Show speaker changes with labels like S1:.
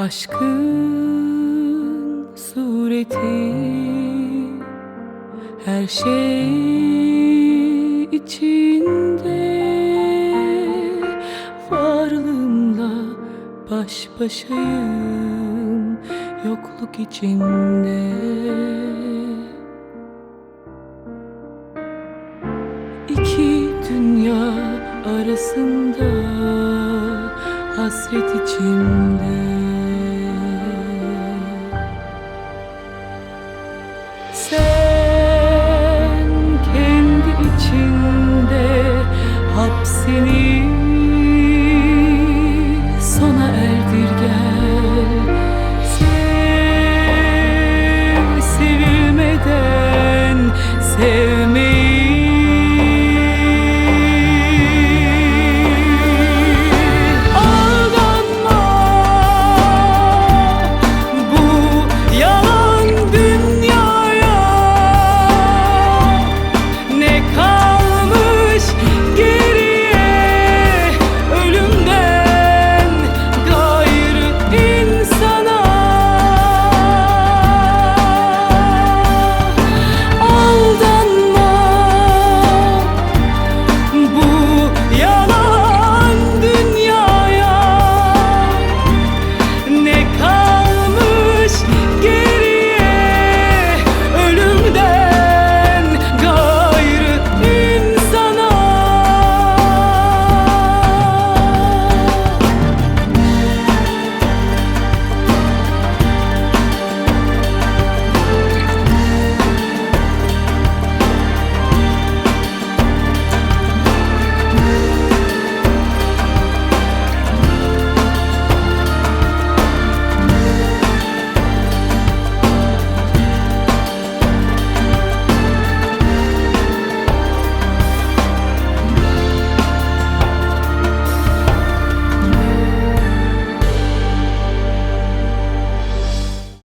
S1: Aşkın sureti. Her şey içinde. Varlığımla baş başayım yokluk içinde. İki dünya arasında hasret içimde Sen kendi içinde hapsini sona erdir gel Sev sevilmeden sevmeyi